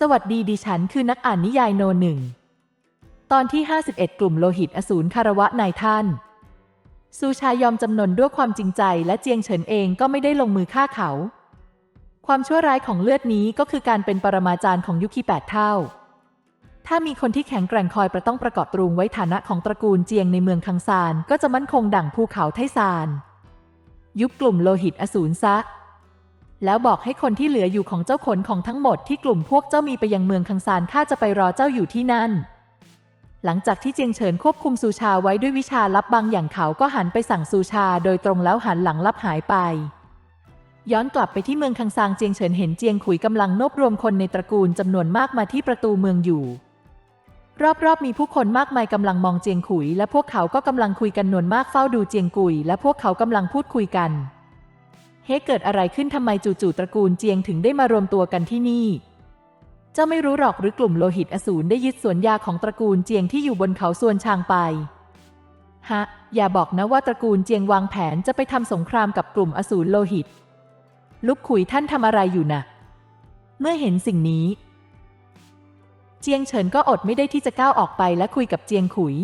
สวัสดีดิฉันคือนักอ่านนิยายโนหนึ่ง ตอนที่ 51 กลุ่มโลหิตอสูรคารวะนายท่าน ซูชายอมจำนนด้วยความจริงใจและเจียงเฉินเองก็ไม่ได้ลงมือฆ่าเขา ความชั่วร้ายของเลือดนี้ก็คือการเป็นปรมาจารย์ของยุคีแปดเท่า ถ้ามีคนที่แข็งแกร่งคอยประต้องประกอบตรุงไว้ฐานะของตระกูลเจียงในเมืองคังซานก็จะมั่นคงดั่งภูเขาไทซาน ยุบกลุ่มโลหิตอสูรซะ แล้วบอกให้คนที่เหลืออยู่ของเจ้าขนของทั้งหมดที่กลุ่มพวกเจ้ามีไปยังเมืองคังซานข้าจะไปรอเจ้าอยู่ที่นั่น หลังจากที่เจียงเฉินควบคุมซูชาไว้ด้วยวิชาลับบางอย่างเขาก็หันไปสั่งซูชาโดยตรงแล้วหันหลังลับหายไป ย้อนกลับไปที่เมืองคังซางเจียงเฉินเห็นเจียงขุยกำลังนบรวมคนในตระกูลจำนวนมากมาที่ประตูเมืองอยู่รอบๆมีผู้คนมากมายกำลังมองเจียงขุย และพวกเขาก็กำลังคุยกันนวนมากเฝ้าดูเจียงกุย และพวกเขากำลังพูดคุยกัน เฮ้เกิดอะไรขึ้นทำไมจู่ๆตระกูลเจียงถึงได้มารวมตัวกันที่นี่ เจ้าไม่รู้หรอกหรือกลุ่มโลหิตอสูรได้ยึดสวนยาของตระกูลเจียงที่อยู่บนเขาส่วนชางไป ฮะ อย่าบอกนะว่าตระกูลเจียงวางแผนจะไปทำสงครามกับกลุ่มอสูรโลหิต ลุกขุยท่านทำอะไรอยู่นะ่ะ เมื่อเห็นสิ่งนี้ เจียงเฉินก็อดไม่ได้ที่จะก้าวออกไปและคุยกับเจียงขุย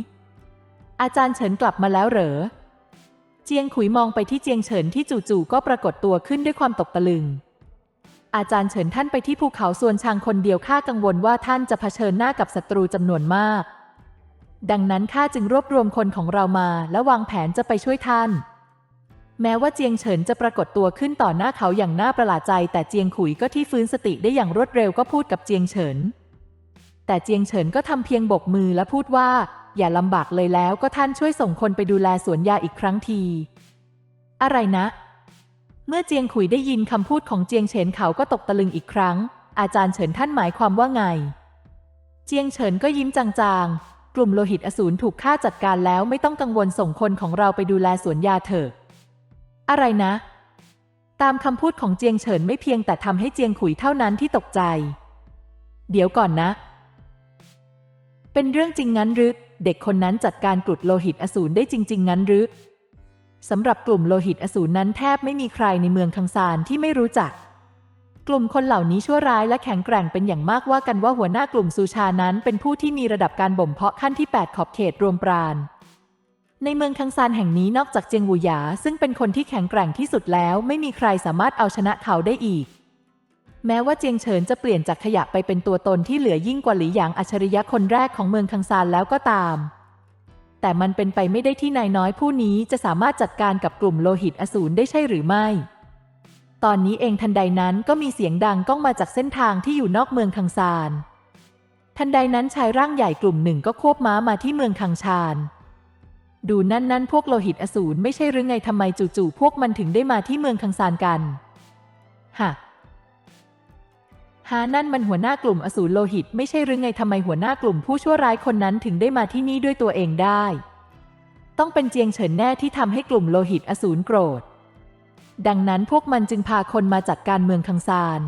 อาจารย์เฉินกลับมาแล้วเหรอ เจียงขุยมองไปที่เจียงเฉินที่จู่ๆก็ปรากฏตัวขึ้นด้วยความตกตะลึง อาจารย์เฉินท่านไปที่ภูเขาส่วนชางคนเดียวข้ากังวลว่าท่านจะเผชิญหน้ากับศัตรูจำนวนมาก ดังนั้นข้าจึงรวบรวมคนของเรามาและวางแผนจะไปช่วยท่าน แม้ว่าเจียงเฉินจะปรากฏตัวขึ้นต่อหน้าเขาอย่างน่าประหลาดใจ แต่เจียงขุยก็ที่ฟื้นสติได้อย่างรวดเร็วก็พูดกับเจียงเฉิน แต่เจียงเฉินก็ทำเพียงโบกมือและพูดว่า อย่าลำบากเลยแล้วก็ท่านช่วยส่งคนไปดูแลสวนยาอีกครั้งที อะไรนะ เมื่อเจียงขุยได้ยินคำพูดของเจียงเฉินเขาก็ตกตะลึงอีกครั้ง อาจารย์เฉินท่านหมายความว่าไง เจียงเฉินก็ยิ้มจางๆ กลุ่มโลหิตอสูรถูกฆ่าจัดการแล้วไม่ต้องกังวลส่งคนของเราไปดูแลสวนยาเถอะ อะไรนะ ตามคำพูดของเจียงเฉินไม่เพียงแต่ทำให้เจียงขุยเท่านั้นที่ตกใจ เดี๋ยวก่อนนะ เป็นเรื่องจริงงั้นหรือ เด็กคนนั้นจัดการกลุ่มโลหิตอสูรได้จริง ๆ งั้นหรือสำหรับกลุ่มโลหิตอสูรนั้นแทบไม่มีใครในเมืองคังซานที่ไม่รู้จัก กลุ่มคนเหล่านี้ชั่วร้ายและแข็งแกร่งเป็นอย่างมากว่ากันว่าหัวหน้ากลุ่มซูชานั้น เป็นผู้ที่มีระดับการบ่มเพาะขั้นที่ 8 ขอบเขตรวมปราณในเมืองคังซานแห่งนี้นอกจากเจียงหูหยา ซึ่งเป็นคนที่แข็งแกร่งที่สุดแล้ว ไม่มีใครสามารถเอาชนะเขาได้อีก แม้ว่าเจียงเฉินจะเปลี่ยนจากขยะไปเป็นตัวตนที่เหลือยิ่งกว่าหลี่หยางอัจฉริยะคนแรกของเมืองคังซานแล้วก็ตาม แต่มันเป็นไปไม่ได้ที่นายน้อยผู้นี้จะสามารถจัดการกับกลุ่มโลหิตอสูรได้ใช่หรือไม่ ตอนนี้เองทันใดนั้นก็มีเสียงดังก้องมาจากเส้นทางที่อยู่นอกเมืองคังซาน ทันใดนั้นชายร่างใหญ่กลุ่มหนึ่งก็ควบม้ามาที่เมืองคังชานดูนั่นนั่นพวกโลหิตอสูรไม่ใช่หรือไงทำไมจู่ๆพวกมันถึงได้มาที่เมืองคังซานกัน ฮะ หานั่นมันหัวหน้ากลุ่มอสูรโลหิต ไม่ใช่หรือไงทำไมหัวหน้ากลุ่มผู้ชั่วร้ายคนนั้นถึงได้มาที่นี่ด้วยตัวเองได้ ต้องเป็นเจียงเฉินแน่ที่ทำให้กลุ่มโลหิตอสูรโกรธ ดังนั้นพวกมันจึงพาคนมาจัดการเมืองคังซาน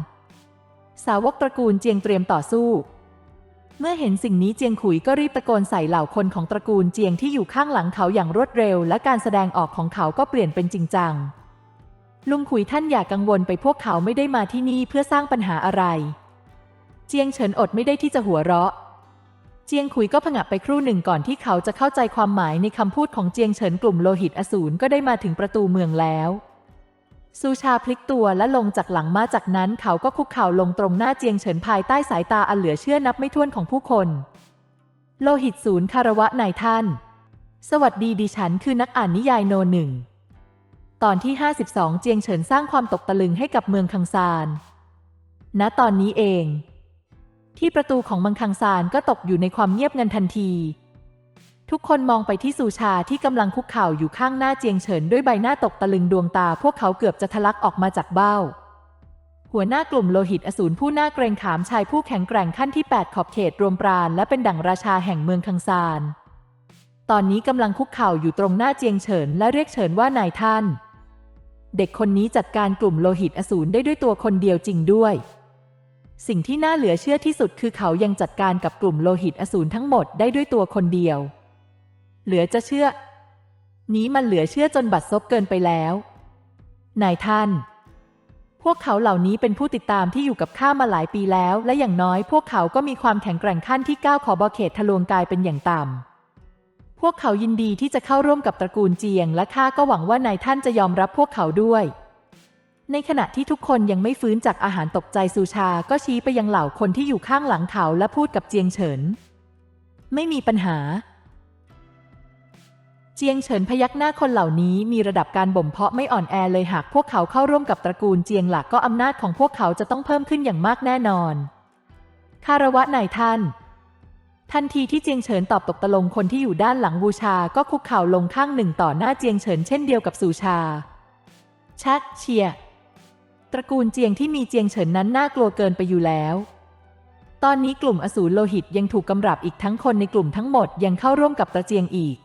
สาวกตระกูลเจียงเตรียมต่อสู้ เมื่อเห็นสิ่งนี้เจียงขุยก็รีบตะโกนใส่เหล่าคนของตระกูลเจียงที่อยู่ข้างหลังเขาอย่างรวดเร็ว และการแสดงออกของเขาก็เปลี่ยนเป็นจริงจัง ลุงขุยท่านอย่ากังวลไปพวกเขาไม่ได้มาที่นี่เพื่อสร้างปัญหาอะไร เจียงเฉินอดไม่ได้ที่จะหัวเราะ เจียงขุยก็ผงะไปครู่หนึ่งก่อนที่เขาจะเข้าใจความหมายในคำพูดของเจียงเฉินกลุ่มโลหิตอสูรก็ได้มาถึงประตูเมืองแล้วซูชาพลิกตัวและลงจากหลังมาจากนั้นเขาก็คุกเข่าลงตรงหน้าเจียงเฉินภายใต้สายตาอันเหลือเชื่อนับไม่ถ้วนของผู้คน โลหิตศูนย์คารวะนายท่าน สวัสดีดิฉันคือนักอ่านนิยายโนหนึ่ง ตอนที่ 52 เจียงเฉินสร้างความตกตะลึงให้กับเมืองคังซาน ณ ตอนนี้เอง ที่ประตูของเมืองคังซานก็ตกอยู่ในความเงียบงันทันที ทุกคนมองไปที่ซูชาที่กำลังคุกเข่าอยู่ข้างหน้าเจียงเฉินด้วยใบหน้าตกตะลึงดวงตา พวกเขาเกือบจะทะลักออกมาจากเบ้า หัวหน้ากลุ่มโลหิตอสูรผู้หน่าเกรงขามชายผู้แข็งแกร่งขั้นที่ 8 ขอบเขตรวมปราณและเป็นดั่งราชาแห่งเมืองคังซาน ตอนนี้กำลังคุกเข่าอยู่ตรงหน้าเจียงเฉินและเรียกเฉินว่านายท่าน เด็กคนนี้จัดการกลุ่มโลหิตอสูรได้ด้วยตัวคนเดียวจริงด้วย สิ่งที่น่าเหลือเชื่อที่สุดคือเขายังจัดการกับกลุ่มโลหิตอสูรทั้งหมดได้ด้วยตัวคนเดียว เหลือจะเชื่อ นี้มันเหลือเชื่อจนบัดซบเกินไปแล้ว นายท่าน พวกเขาเหล่านี้เป็นผู้ติดตามที่อยู่กับข้ามาหลายปีแล้ว และอย่างน้อยพวกเขาก็มีความแข็งแกร่งขั้นที่ก้าวขอบอเขตทะลวงกายเป็นอย่างต่ำ พวกเขายินดีที่จะเข้าร่วมกับตระกูลเจียง และข้าก็หวังว่านายท่านจะยอมรับพวกเขาด้วย ในขณะที่ทุกคนยังไม่ฟื้นจากอาหารตกใจซูชาก็ชี้ไปยังเหล่าคนที่อยู่ข้างหลังเขาและพูดกับเจียงเฉิน ไม่มีปัญหา เจียงเฉินพยักหน้าคนเหล่านี้มีระดับการบ่มเพาะไม่อ่อนแอเลยหากพวกเขาเข้าร่วมกับตระกูลเจียงหลักก็อำนาจของพวกเขาจะต้องเพิ่มขึ้นอย่างมากแน่นอนคารวะนายท่าน ทันทีที่เจียงเฉินตอบตกตะลงคนที่อยู่ด้านหลังบูชาก็คุกเข่าลงข้างหนึ่งต่อหน้าเจียงเฉินเช่นเดียวกับสูชา ชักเชีย ตระกูลเจียงที่มีเจียงเฉินนั้นน่ากลัวเกินไปอยู่แล้ว ตอนนี้กลุ่มอสูรโลหิตยังถูกกำราบอีกทั้งคนในกลุ่มทั้งหมดยังเข้าร่วมกับตระเจียงอีก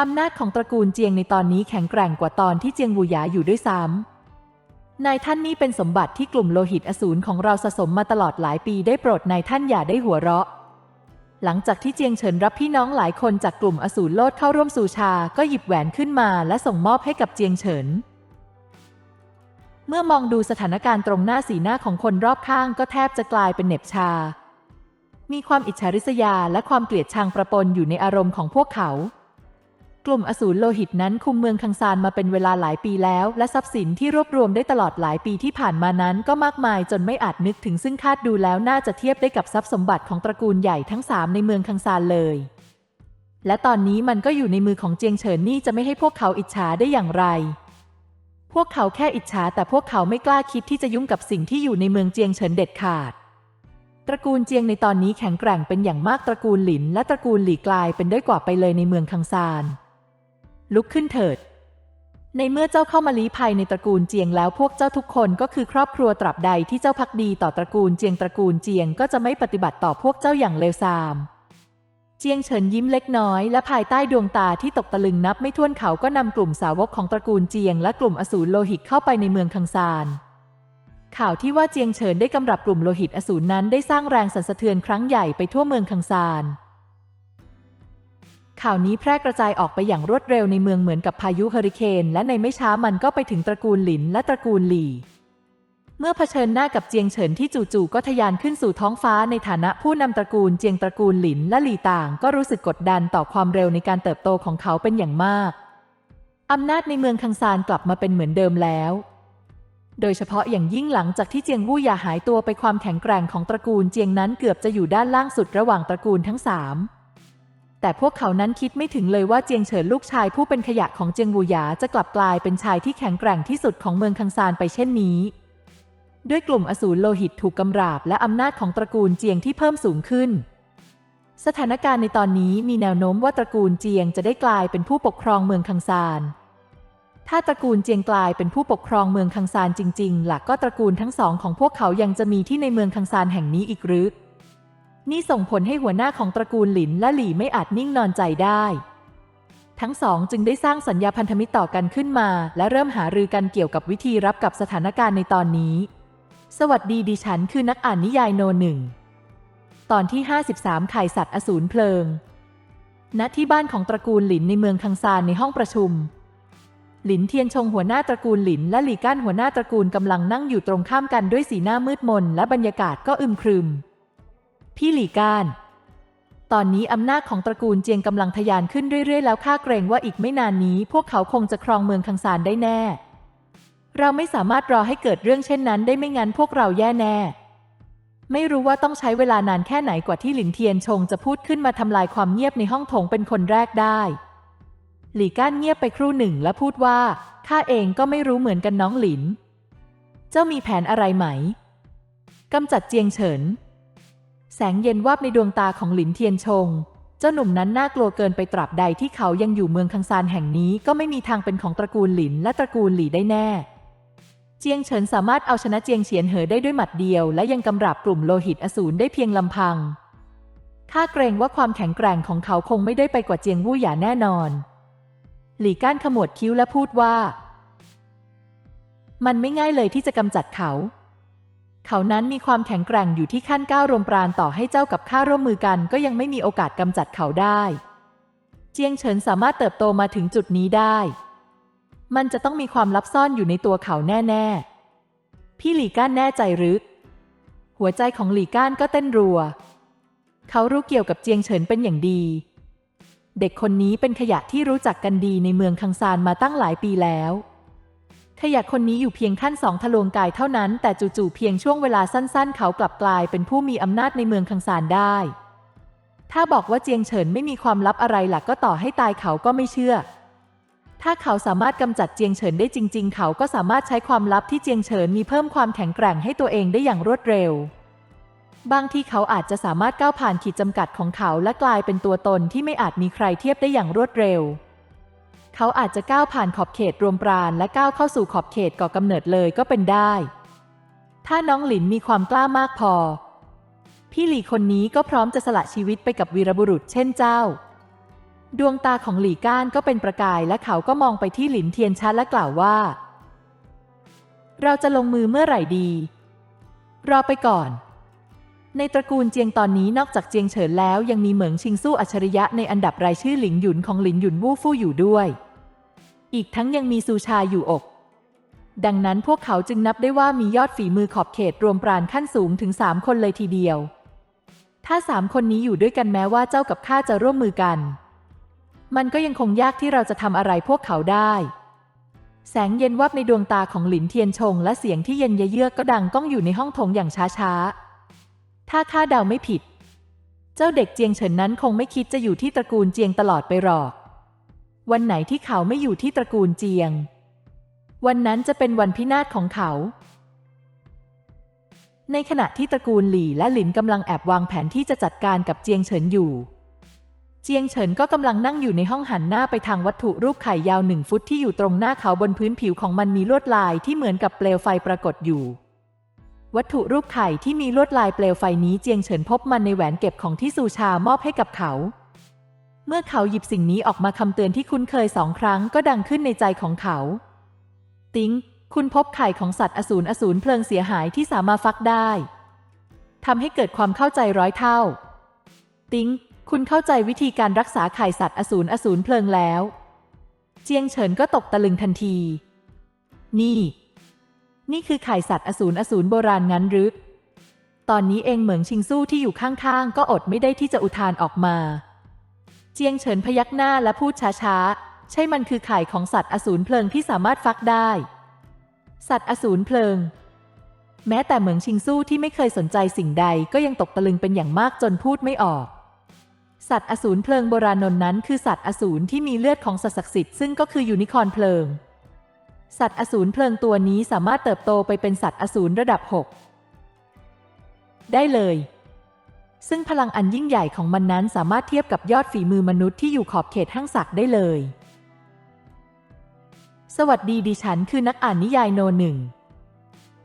อำนาจของตระกูลเจียงในตอนนี้แข็งแกร่งกว่าตอนที่เจียงบูหยาอยู่ด้วยซ้ำนายท่านนี่เป็นสมบัติที่กลุ่มโลหิตอสูรของเราสะสมมาตลอดหลายปีได้โปรดนายท่านอย่าได้หัวเราะ หลังจากที่เจียงเฉินรับพี่น้องหลายคนจากกลุ่มอสูรโลดเข้าร่วมสู่ชา ก็หยิบแหวนขึ้นมาและส่งมอบให้กับเจียงเฉิน เมื่อมองดูสถานการณ์ตรงหน้าสีหน้าของคนรอบข้างก็แทบจะกลายเป็นเหน็บชา มีความอิจฉาริษยาและความเกลียดชังประปนอยู่ในอารมณ์ของพวกเขา กลุ่มอสูรโลหิตนั้นคุมเมืองคังซานมาเป็นเวลาหลายปีแล้ว และทรัพย์สินที่รวบรวมได้ตลอดหลายปีที่ผ่านมานั้นก็มากมายจนไม่อาจนึกถึงซึ่งคาดดูแล้วน่าจะเทียบได้กับทรัพย์สมบัติของตระกูลใหญ่ทั้งสามในเมืองคังซานเลย และตอนนี้มันก็อยู่ในมือของเจียงเฉินนี่จะไม่ให้พวกเขาอิจฉาได้อย่างไร พวกเขาแค่อิจฉาแต่พวกเขาไม่กล้าคิดที่จะยุ่งกับสิ่งที่อยู่ในเมืองเจียงเฉินเด็ดขาดตระกูลเจียงในตอนนี้แข็งแกร่งเป็นอย่างมากตระกูลหลิน และตระกูลหลี่กลายเป็นได้กว่าไปเลยในเมืองคังซาน ลุกขึ้นเถิด ในเมื่อเจ้าเข้ามาลี้ภัยในตระกูลเจียงแล้วพวกเจ้าทุกคนก็คือครอบครัวตราบใดที่เจ้าพักดีต่อตระกูลเจียงตระกูลเจียงก็จะไม่ปฏิบัติต่อพวกเจ้าอย่างเลวทราม เจียงเฉินยิ้มเล็กน้อยและภายใต้ดวงตาที่ตกตะลึงนับไม่ถ้วนเขาก็นำกลุ่มสาวกของตระกูลเจียงและกลุ่มอสูรโลหิตเข้าไปในเมืองคังซานข่าวที่ว่าเจียงเฉินได้กำรับกลุ่มโลหิตอสูรนั้นได้สร้างแรงสั่นสะเทือนครั้งใหญ่ไปทั่วเมืองคังซาน ข่าวนี้แพร่กระจายออกไปอย่างรวดเร็วในเมืองเหมือนกับพายุเฮอริเคนและในไม่ช้ามันก็ไปถึงตระกูลหลินและตระกูลหลี่ เมื่อเผชิญหน้ากับเจียงเฉินที่จู่ๆก็ทะยานขึ้นสู่ท้องฟ้าในฐานะผู้นำตระกูลเจียงตระกูลหลินและหลี่ต่าง ก็รู้สึกกดดันต่อความเร็วในการเติบโตของเขาเป็นอย่างมากอำนาจในเมืองคังซานกลับมาเป็นเหมือนเดิมแล้ว โดยเฉพาะอย่างยิ่งหลังจากที่เจียงวู่หย่าหายตัวไปความแข็งแกร่งของตระกูลเจียงนั้นเกือบจะอยู่ด้านล่างสุดระหว่างตระกูลทั้งสาม แต่พวกเขานั้นคิดไม่ถึงเลยว่าเจียงเฉินลูกชายผู้เป็นขยะของเจียงวูหยาจะกลับกลายเป็นชายที่แข็งแกร่งที่สุดของเมืองคังซานไปเช่นนี้ ด้วยกลุ่มอสูรโลหิตถูกกำราบและอำนาจของตระกูลเจียงที่เพิ่มสูงขึ้น สถานการณ์ในตอนนี้มีแนวโน้มว่าตระกูลเจียงจะได้กลายเป็นผู้ปกครองเมืองคังซาน ถ้าตระกูลเจียงกลายเป็นผู้ปกครองเมืองคังซานจริง ๆ หลักก็ตระกูลทั้งสองของพวกเขายังจะมีที่ในเมืองคังซานแห่งนี้อีกหรือ นี่ส่งผลให้หัวหน้าของตระกูลหลินและหลี่ไม่อาจนิ่งนอนใจได้ ทั้งสองจึงได้สร้างสัญญาพันธมิตรต่อกันขึ้นมา และเริ่มหารือกันเกี่ยวกับวิธีรับกับสถานการณ์ในตอนนี้ สวัสดีดิฉันคือนักอ่านนิยายโนหนึ่ง ตอนที่ 53ไข่สัตว์อสูรเพลิง ณ ที่บ้านของตระกูลหลินในเมืองคังซานในห้องประชุม หลินเทียนชงหัวหน้าตระกูลหลินและหลี่ก้านหัวหน้าตระกูลกำลังนั่งอยู่ตรงข้ามกันด้วยสีหน้ามืดมนและบรรยากาศก็อึมครึม พี่หลี่ก้าน ตอนนี้อำนาจของตระกูลเจียงกำลังทะยานขึ้นเรื่อยๆ แล้วข้าเกรงว่าอีกไม่นานนี้ พวกเขาคงจะครองเมืองคังซานได้แน่ เราไม่สามารถรอให้เกิดเรื่องเช่นนั้นได้ไม่งั้นพวกเราแย่แน่ ไม่รู้ว่าต้องใช้เวลานานแค่ไหนกว่าที่หลินเทียนชงจะพูดขึ้นมาทำลายความเงียบในห้องโถงเป็นคนแรกได้ หลี่ก้านเงียบไปครู่หนึ่งและพูดว่าข้าเองก็ไม่รู้เหมือนกันน้องหลิน เจ้ามีแผนอะไรไหมกำจัดเจียงเฉิน แสงเย็นวาบในดวงตาของหลินเทียนชง เจ้าหนุ่มนั้นน่ากลัวเกินไปตราบใดที่เขายังอยู่เมืองคังซานแห่งนี้ก็ไม่มีทางเป็นของตระกูลหลินและตระกูลหลี่ได้แน่ เจียงเฉินสามารถเอาชนะเจียงเฉียนเหอได้ด้วยหมัดเดียว และยังกำราบกลุ่มโลหิตอสูรได้เพียงลำพัง ข้าเกรงว่าความแข็งแกร่งของเขาคงไม่ได้ไปกว่าเจียงวู่หยาแน่นอน หลี่ก้านขมวดคิ้วและพูดว่า มันไม่ง่ายเลยที่จะกำจัดเขา เขานั้นมีความแข็งแกร่งอยู่ที่ขั้นก้าวรมปราณต่อให้เจ้ากับข้าร่วมมือกันก็ยังไม่มีโอกาสกำจัดเขาได้ เจียงเฉินสามารถเติบโตมาถึงจุดนี้ได้ มันจะต้องมีความลับซ่อนอยู่ในตัวเขาแน่ๆ พี่หลีก้านแน่ใจหรือหัวใจของหลีก้านก็เต้นรัว เขารู้เกี่ยวกับเจียงเฉินเป็นอย่างดี เด็กคนนี้เป็นขยะที่รู้จักกันดีในเมืองคังซานมาตั้งหลายปีแล้ว ขยะคนนี้อยู่เพียงขั้นสองทะลวงกายเท่านั้น แต่จู่ๆเพียงช่วงเวลาสั้นๆ เขากลับกลายเป็นผู้มีอำนาจในเมืองคังซานได้ ถ้าบอกว่าเจียงเฉินไม่มีความลับอะไรหลักก็ต่อให้ตายเขาก็ไม่เชื่อ ถ้าเขาสามารถกำจัดเจียงเฉินได้จริง ๆ เขาก็สามารถใช้ความลับที่เจียงเฉินมีเพิ่มความแข็งแกร่งให้ตัวเองได้อย่างรวดเร็ว บางที่เขาอาจจะสามารถก้าวผ่านขีดจำกัดของเขาและกลายเป็นตัวตนที่ไม่อาจมีใครเทียบได้อย่างรวดเร็ว เขาอาจจะก้าวผ่านขอบเขตรวมปราณและก้าวเข้าสู่ขอบเขตก่อกำเนิดเลยก็เป็นได้ ถ้าน้องหลินมีความกล้ามากพอ พี่หลี่คนนี้ก็พร้อมจะสละชีวิตไปกับวีรบุรุษเช่นเจ้า ดวงตาของหลี่ก้านก็เป็นประกายและเขาก็มองไปที่หลินเทียนชัดและกล่าวว่า เราจะลงมือเมื่อไหร่ดี รอไปก่อน ในตระกูลเจียงตอนนี้นอกจากเจียงเฉินแล้วยังมีเหมิงชิงสู้อัจฉริยะในอันดับรายชื่อหลิงหยุนของหลินหยุนวู่ฟู่อยู่ด้วย อีกทั้งยังมีซูชาอยู่อก ดังนั้นพวกเขาจึงนับได้ว่ามียอดฝีมือขอบเขตรวมปราณขั้นสูงถึงสามคนเลยทีเดียว ถ้าสามคนนี้อยู่ด้วยกันแม้ว่าเจ้ากับข้าจะร่วมมือกัน มันก็ยังคงยากที่เราจะทำอะไรพวกเขาได้ แสงเย็นวับในดวงตาของหลินเทียนชงและเสียงที่เย็นเยือกก็ดังก้องอยู่ในห้องโถงอย่างช้าๆ ถ้าข้าเดาไม่ผิด เจ้าเด็กเจียงเฉินนั้นคงไม่คิดจะอยู่ที่ตระกูลเจียงตลอดไปหรอก วันไหนที่เขาไม่อยู่ที่ตระกูลเจียง วันนั้นจะเป็นวันพินาศของเขา ในขณะที่ตระกูลหลี่และหลินกำลังแอบวางแผนที่จะจัดการกับเจียงเฉินอยู่ เจียงเฉินก็กำลังนั่งอยู่ในห้องหันหน้าไปทางวัตถุรูปไข่ยาวหนึ่งฟุตที่อยู่ตรงหน้าเขาบนพื้นผิวของมันมีลวดลายที่เหมือนกับเปลวไฟปรากฏอยู่ วัตถุรูปไข่ที่มีลวดลายเปลวไฟนี้เจียงเฉินพบมันในแหวนเก็บของที่ซูชามอบให้กับเขา เมื่อเขาหยิบสิ่งนี้ออกมาคำเตือนที่คุ้นเคยสองครั้งก็ดังขึ้นในใจของเขา ติ๊งคุณพบไข่ของสัตว์อสูรอสูรเพลิงเสียหายที่สามารถฟักได้ทำให้เกิดความเข้าใจร้อยเท่า ติ๊งคุณเข้าใจวิธีการรักษาไข่สัตว์อสูรอสูรเพลิงแล้ว เจียงเฉินก็ตกตะลึงทันที นี่ นี่คือไข่สัตว์อสูรอสูรโบราณงั้นหรือ ตอนนี้เองเหมืองชิงสู้ที่อยู่ข้างๆ ก็อดไม่ได้ที่จะอุทานออกมา เจียงเฉินพยักหน้าและพูดช้าๆ ใช่มันคือไข่ของสัตว์อสูรเพลิงที่สามารถฟักได้ สัตว์อสูรเพลิง แม้แต่เหมืองชิงสู้ที่ไม่เคยสนใจสิ่งใดก็ยังตกตะลึงเป็นอย่างมากจนพูดไม่ออกสัตว์อสูรเพลิงโบราณนนนั้นคือสัตว์อสูรที่มีเลือดของสัตว์ศักดิ์สิทธิ์ซึ่งก็คือยูนิคอร์นเพลิง สัตว์อสูรเพลิงตัวนี้สามารถเติบโตไปเป็นสัตว์อสูรระดับ 6 ได้เลย ซึ่งพลังอันยิ่งใหญ่ของมันนั้นสามารถเทียบกับยอดฝีมือมนุษย์ที่อยู่ขอบเขตห้างศักด์ได้เลย สวัสดีดิฉันคือนักอ่านนิยายโนหนึ่ง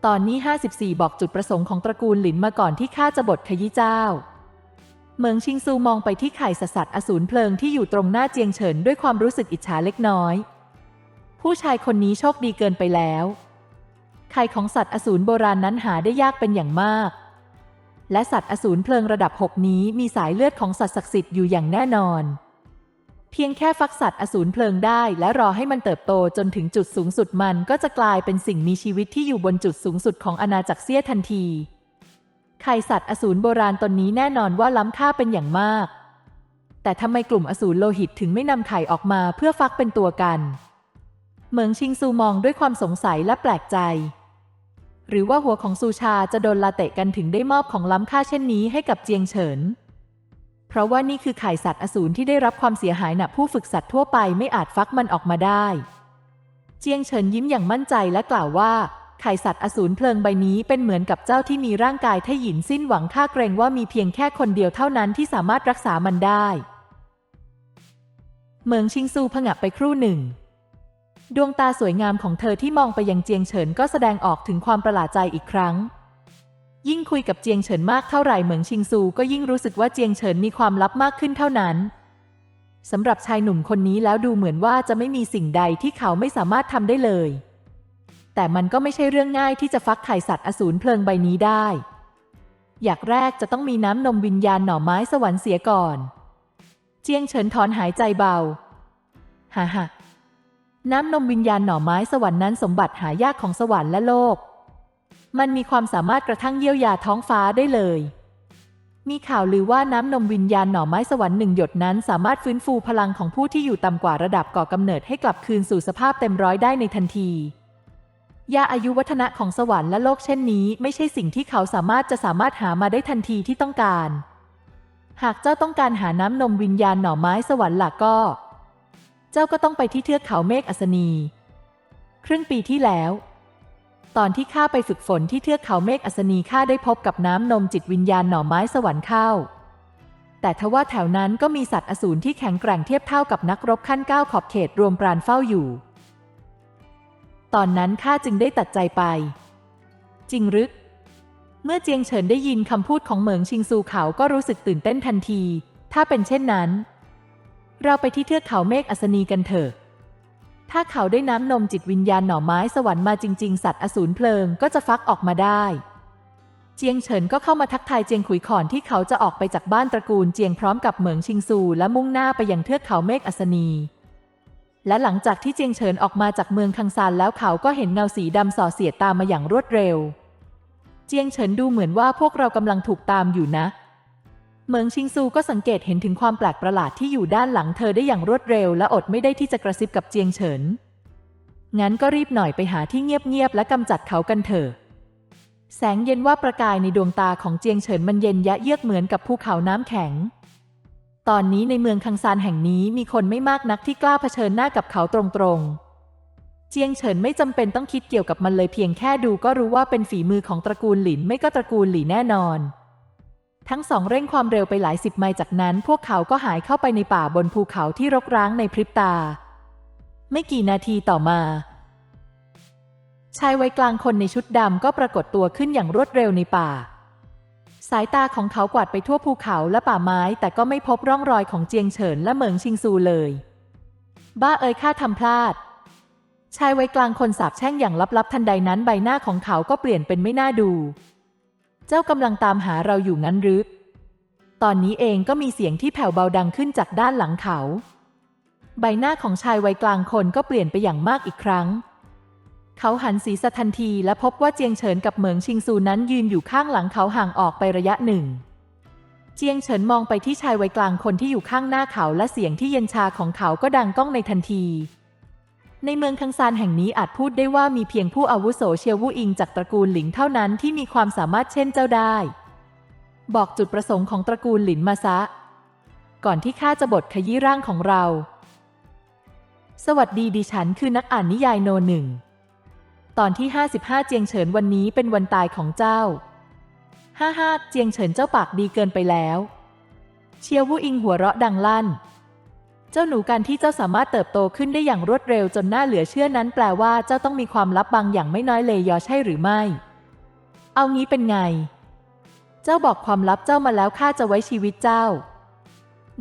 ตอนนี้ 54 บอกจุดประสงค์ของตระกูลหลินมาก่อนที่ข้าจะบทขยี้เจ้า เมืองชิงซูมองไปที่ไข่สัตว์อสูรเพลิงที่อยู่ตรงหน้าเจียงเฉินด้วยความรู้สึกอิจฉาเล็กน้อย ผู้ชายคนนี้โชคดีเกินไปแล้วไข่ของสัตว์อสูรโบราณนั้นหาได้ยากเป็นอย่างมาก และสัตว์อสูรเพลิงระดับ6นี้มีสายเลือดของสัตว์ศักดิ์สิทธิ์อยู่อย่างแน่นอน เพียงแค่ฟักสัตว์อสูรเพลิงได้และรอให้มันเติบโตจนถึงจุดสูงสุดมันก็จะกลายเป็นสิ่งมีชีวิตที่อยู่บนจุดสูงสุดของอาณาจักรเสี้ยทันทีไข่สัตว์อสูรโบราณตนนี้แน่นอนว่าล้ำค่าเป็นอย่างมาก แต่ทำไมกลุ่มอสูรโลหิตถึงไม่นำไข่ออกมาเพื่อฟักเป็นตัวกัน เหมิงชิงซูมองด้วยความสงสัยและแปลกใจ หรือว่าหัวของซูชาจะโดนลาเตะกันถึงได้มอบของล้ำค่าเช่นนี้ให้กับเจียงเฉิน เพราะว่านี่คือไข่สัตว์อสูรที่ได้รับความเสียหายหนักผู้ฝึกสัตว์ทั่วไปไม่อาจฟักมันออกมาได้ เจียงเฉินยิ้มอย่างมั่นใจและกล่าวว่าไข่สัตว์อสูรเพลิงใบนี้เป็นเหมือนกับเจ้าที่มีร่างกายทหยินสิ้นหวังค่าเกรงว่ามีเพียงแค่คนเดียวเท่านั้นที่สามารถรักษามันได้ เหมืองชิงซูผงะไปครู่หนึ่ง ดวงตาสวยงามของเธอที่มองไปยังเจียงเฉินก็แสดงออกถึงความประหลาดใจอีกครั้ง ยิ่งคุยกับเจียงเฉินมากเท่าไหร่เหมืองชิงซูก็ยิ่งรู้สึกว่าเจียงเฉินมีความลับมากขึ้นเท่านั้นสำหรับชายหนุ่มคนนี้แล้วดูเหมือนว่าจะไม่มีสิ่งใดที่เขาไม่สามารถทำได้เลย แต่มันก็ไม่ใช่เรื่องง่ายที่จะฟักไข่สัตว์อสูรเพลิงใบนี้ได้ อย่างแรกจะต้องมีน้ำนมวิญญาณหน่อไม้สวรรค์เสียก่อน เจียงเฉินถอนหายใจเบา ฮ่าฮ่า น้ำนมวิญญาณหน่อไม้สวรรค์นั้นสมบัติหายากของสวรรค์และโลก มันมีความสามารถกระทั่งเยี่ยวยาท้องฟ้าได้เลย มีข่าวลือว่าน้ำนมวิญญาณหน่อไม้สวรรค์หนึ่งหยดนั้นสามารถฟื้นฟูพลังของผู้ที่อยู่ต่ำกว่าระดับก่อกำเนิดให้กลับคืนสู่สภาพเต็มร้อยได้ในทันที ยาอายุวัฒนะของสวรรค์และโลกเช่นนี้ ไม่ใช่สิ่งที่เขาสามารถจะสามารถหามาได้ทันทีที่ต้องการ หากเจ้าต้องการหาน้ำนมวิญญาณหน่อไม้สวรรค์หลักก็ เจ้าก็ต้องไปที่เทือกเขาเมฆอัศนี ครึ่งปีที่แล้ว ตอนที่ข้าไปฝึกฝนที่เทือกเขาเมฆอัศนีข้าได้พบกับน้ำนมจิตวิญญาณหน่อไม้สวรรค์เข้า แต่ทว่าแถวนั้นก็มีสัตว์อสูรที่แข็งแกร่งเทียบเท่ากับนักรบขั้นเก้าขอบเขตรวมปราณเฝ้าอยู่ ตอนนั้นข้าจึงได้ตัดใจไป จริงหรือเมื่อเจียงเฉินได้ยินคำพูดของเหมิงชิงซูเขาก็รู้สึกตื่นเต้นทันที ถ้าเป็นเช่นนั้น เราไปที่เทือกเขาเมฆอัศนีกันเถอะ ถ้าเขาได้น้ำนมจิตวิญญาณหน่อไม้สวรรค์มาจริง ๆ สัตว์อสูรเพลิงก็จะฟักออกมาได้ เจียงเฉินก็เข้ามาทักทายเจียงขุยขอนที่เขาจะออกไปจากบ้านตระกูลเจียงพร้อมกับเหมิงชิงซู และมุ่งหน้าไปยังเทือกเขาเมฆอัศนีและหลังจากที่เจียงเฉินออกมาจากเมืองคังซานแล้วเขาก็เห็นเงาสีดำส่อเสียดตามมาอย่างรวดเร็ว เจียงเฉินดูเหมือนว่าพวกเรากำลังถูกตามอยู่นะ เหมิงชิงซูก็สังเกตเห็นถึงความแปลกประหลาดที่อยู่ด้านหลังเธอได้อย่างรวดเร็ว และอดไม่ได้ที่จะกระซิบกับเจียงเฉิน งั้นก็รีบหน่อยไปหาที่เงียบๆและกำจัดเขากันเถอะ แสงเย็นว่าประกายในดวงตาของเจียงเฉินมันเย็นยะเยือกเหมือนกับภูเขาน้ำแข็ง ตอนนี้ในเมืองคังซานแห่งนี้มีคนไม่มากนักที่กล้าเผชิญหน้ากับเขาตรงๆเจียงเฉินไม่จำเป็นต้องคิดเกี่ยวกับมันเลยเพียงแค่ดูก็รู้ว่าเป็นฝีมือของตระกูลหลินไม่ก็ตระกูลหลี่แน่นอน ทั้งสองเร่งความเร็วไปหลายสิบไมล์จากนั้น พวกเขาก็หายเข้าไปในป่าบนภูเขาที่รกร้างในพริบตา ไม่กี่นาทีต่อมา ชายวัยกลางคนในชุดดำก็ปรากฏตัวขึ้นอย่างรวดเร็วในป่า สายตาของเขากวาดไปทั่วภูเขาและป่าไม้ แต่ก็ไม่พบร่องรอยของเจียงเฉินและเหมิงชิงซูเลย บ้าเอ๋ยข้าทำพลาดชายวัยกลางคนสาบแช่งอย่างลับๆ ทันใดนั้นใบหน้าของเขาก็เปลี่ยนเป็นไม่น่าดู เจ้ากำลังตามหาเราอยู่งั้นหรือ ตอนนี้เองก็มีเสียงที่แผ่วเบาดังขึ้นจากด้านหลังเขา ใบหน้าของชายวัยกลางคนก็เปลี่ยนไปอย่างมากอีกครั้ง เขาหันศีรษะทันทีและพบว่าเจียงเฉินกับเหมิงชิงซูนั้นยืนอยู่ข้างหลังเขาห่างออกไประยะหนึ่ง เจียงเฉินมองไปที่ชายวัยกลางคนที่อยู่ข้างหน้าเขาและเสียงที่เย็นชาของเขาก็ดังก้องในทันที ในเมืองคังซานแห่งนี้อาจพูดได้ว่ามีเพียงผู้อาวุโสเชียววู่อิงจากตระกูลหลิงเท่านั้นที่มีความสามารถเช่นเจ้าได้ บอกจุดประสงค์ของตระกูลหลินมาซะ ก่อนที่ข้าจะบทขยี้ร่างของเรา สวัสดีดิฉันคือนักอ่านนิยายโนหนึ่ง ตอนที่ 55 เจียงเฉินวันนี้เป็นวันตายของเจ้า ฮ่าฮ่าเจียงเฉินเจ้าปากดีเกินไปแล้ว เชียววู่อิงหัวเราะดังลั่น จ้าหนูการที่เจ้าสามารถเติบโตขึ้นได้อย่างรวดเร็วจนน่าเหลือเชื่อนั้นแปลว่าเจ้าต้องมีความลับบางอย่างไม่น้อยเลยยอใช่หรือไม่ เอางี้เป็นไง เจ้าบอกความลับเจ้ามาแล้วข้าจะไว้ชีวิตเจ้า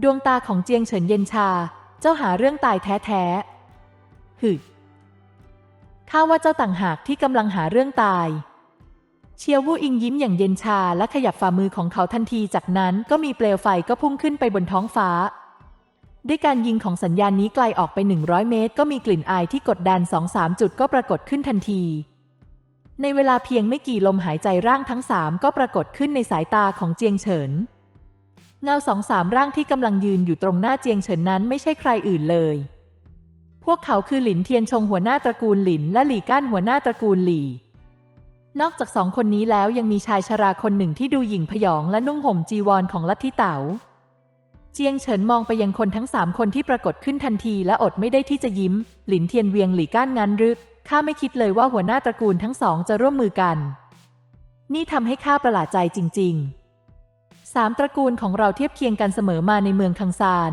ดวงตาของเจียงเฉินเย็นชา เจ้าหาเรื่องตายแท้ๆหึข้าว่าเจ้าต่างหากที่กำลังหาเรื่องตาย เชียววู่อิงยิ้มอย่างเย็นชาและขยับฝ่ามือของเขาทันทีจากนั้นก็มีเปลวไฟก็พุ่งขึ้นไปบนท้องฟ้า ด้วยการยิงของสัญญาณนี้ไกลออกไป 100 เมตร ก็มีกลิ่นอายที่กดดัน 2-3 จุดก็ปรากฏขึ้นทันที ในเวลาเพียงไม่กี่ลมหายใจร่างทั้งสามก็ปรากฏขึ้นในสายตาของเจียงเฉิน เงาสองสามร่างที่กำลังยืนอยู่ตรงหน้าเจียงเฉินนั้นไม่ใช่ใครอื่นเลย พวกเขาคือหลินเทียนชงหัวหน้าตระกูลหลิน และหลี่ก้านหัวหน้าตระกูลหลี่นอกจากสองคนนี้แล้วยังมีชายชราคนหนึ่งที่ดูหยิ่งพยองและนุ่งห่มจีวรของลัทธิเต๋า เจียงเฉินมองไปยังคนทั้งสามคนที่ปรากฏขึ้นทันทีและอดไม่ได้ที่จะยิ้ม หลินเทียนเวียงหลี่ก้านงันรึกข้าไม่คิดเลยว่าหัวหน้าตระกูลทั้งสองจะร่วมมือกัน นี่ทำให้ข้าประหลาดใจจริง ๆ สามตระกูลของเราเทียบเคียงกันเสมอมาในเมืองคังซาน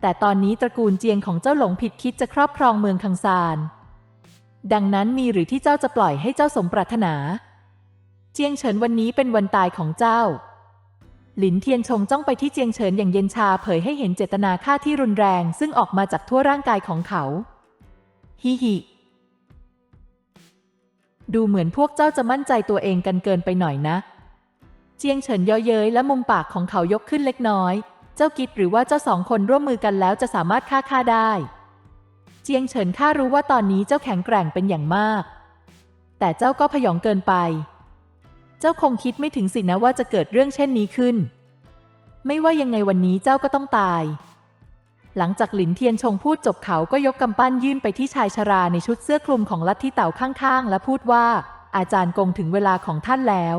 แต่ตอนนี้ตระกูลเจียงของเจ้าหลงผิดคิดจะครอบครองเมืองคังซาน ดังนั้นมีหรือที่เจ้าจะปล่อยให้เจ้าสมปรารถนา เจียงเฉินวันนี้เป็นวันตายของเจ้า หลินเทียนชงจ้องไปที่เจียงเฉินอย่างเย็นชาเผยให้เห็นเจตนาฆ่าที่รุนแรง ซึ่งออกมาจากทั่วร่างกายของเขา ฮิฮิ ดูเหมือนพวกเจ้าจะมั่นใจตัวเองกันเกินไปหน่อยนะ เจียงเฉินย่อเย้ยและมุมปากของเขายกขึ้นเล็กน้อย เจ้ากิดหรือว่าเจ้าสองคนร่วมมือกันแล้วจะสามารถฆ่าข้าได้ เจียงเฉินข้ารู้ว่าตอนนี้เจ้าแข็งแกร่งเป็นอย่างมาก แต่เจ้าก็พยองเกินไป เจ้าคงคิดไม่ถึงสินะว่าจะเกิดเรื่องเช่นนี้ขึ้น ไม่ว่ายังไงวันนี้เจ้าก็ต้องตาย หลังจากหลินเทียนชงพูดจบเขาก็ยกกำปั้นยื่นไปที่ชายชราในชุดเสื้อคลุมของลัทธิเต่าข้างๆ และพูดว่า อาจารย์กงถึงเวลาของท่านแล้ว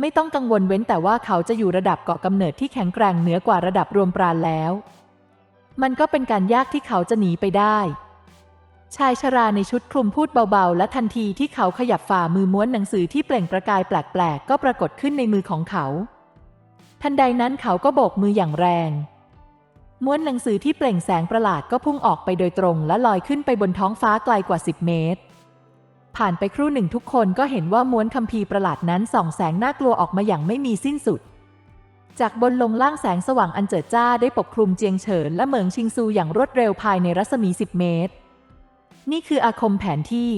ไม่ต้องกังวลเว้นแต่ว่าเขาจะอยู่ระดับเกาะกำเนิดที่แข็งแกร่งเหนือกว่าระดับรวมปราณแล้ว มันก็เป็นการยากที่เขาจะหนีไปได้ ชายชราในชุดคลุมพูดเบาๆ และทันทีที่เขาขยับฝ่ามือม้วนหนังสือที่เปล่งประกายแปลกๆ ก็ปรากฏขึ้นในมือของเขา ทันใดนั้นเขาก็โบกมืออย่างแรง ม้วนหนังสือที่เปล่งแสงประหลาดก็พุ่งออกไปโดยตรงและลอยขึ้นไปบนท้องฟ้าไกลกว่า 10 เมตร ผ่านไปครู่หนึ่งทุกคนก็เห็นว่าม้วนคัมภีร์ประหลาดนั้นส่องแสงน่ากลัวออกมาอย่างไม่มีสิ้นสุด จากบนลงล่างแสงสว่างอันเจิดจ้าได้ปกคลุมเจียงเฉินและเหมิงชิงซูอย่างรวดเร็วภายในรัศมี 10 เมตร นี่คืออาคมแผนที่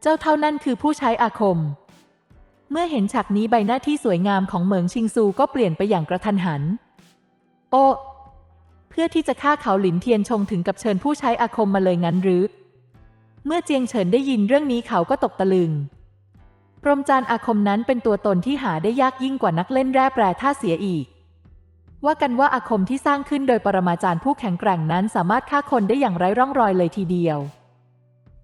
เจ้าเท่านั้นคือผู้ใช้อาคม เมื่อเห็นฉากนี้ใบหน้าที่สวยงามของเหมิงชิงซูก็เปลี่ยนไปอย่างกระทันหัน โอ้เพื่อที่จะฆ่าเขาหลินเทียนชงถึงกับเชิญผู้ใช้อาคมมาเลยงั้นหรือ เมื่อเจียงเฉินได้ยินเรื่องนี้เขาก็ตกตะลึงพรหมจารย์อาคมนั้นเป็นตัวตนที่หาได้ยากยิ่งกว่านักเล่นแร่แปรท่าเสียอีก ว่ากันว่าอาคมที่สร้างขึ้นโดยปรมาจารย์ผู้แข็งแกร่งนั้นสามารถฆ่าคนได้อย่างไร้ร่องรอยเลยทีเดียว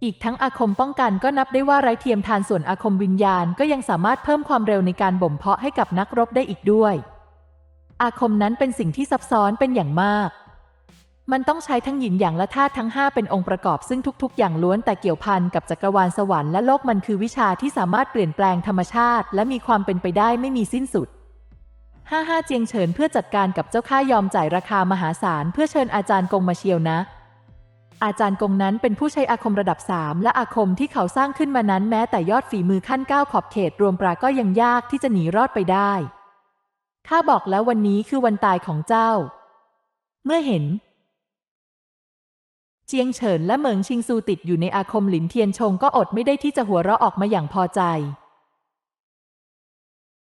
อีกทั้งอาคมป้องกันก็นับได้ว่าไร้เทียมทานส่วนอาคมวิญญาณก็ยังสามารถเพิ่มความเร็วในการบ่มเพาะให้กับนักรบได้อีกด้วย อาคมนั้นเป็นสิ่งที่ซับซ้อนเป็นอย่างมาก มันต้องใช้ทั้งหยินหยางและธาตุทั้ง 5 เป็นองค์ประกอบซึ่งทุกๆ อย่างล้วนแต่เกี่ยวพันกับจักรวาลสวรรค์และโลกมันคือวิชาที่สามารถเปลี่ยนแปลงธรรมชาติ และมีความเป็นไปได้ไม่มีสิ้นสุด ห้าห้าเจียงเฉินเพื่อจัดการกับเจ้าข้ายอมจ่ายราคามหาศาลเพื่อเชิญอาจารย์กงมาเชียวนะ อาจารย์กงนั้นเป็นผู้ใช้อาคมระดับสามและอาคมที่เขาสร้างขึ้นมานั้นแม้แต่ยอดฝีมือขั้นก้าขอบเขตรวมปราก็ยังยากที่จะหนีรอดไปได้ข้าบอกแล้ววันนี้คือวันตายของเจ้า เมื่อเห็น เจียงเฉินและเหมิงชิงซูติดอยู่ในอาคมหลินเทียนชงก็อดไม่ได้ที่จะหัวเราะออกมาอย่างพอใจ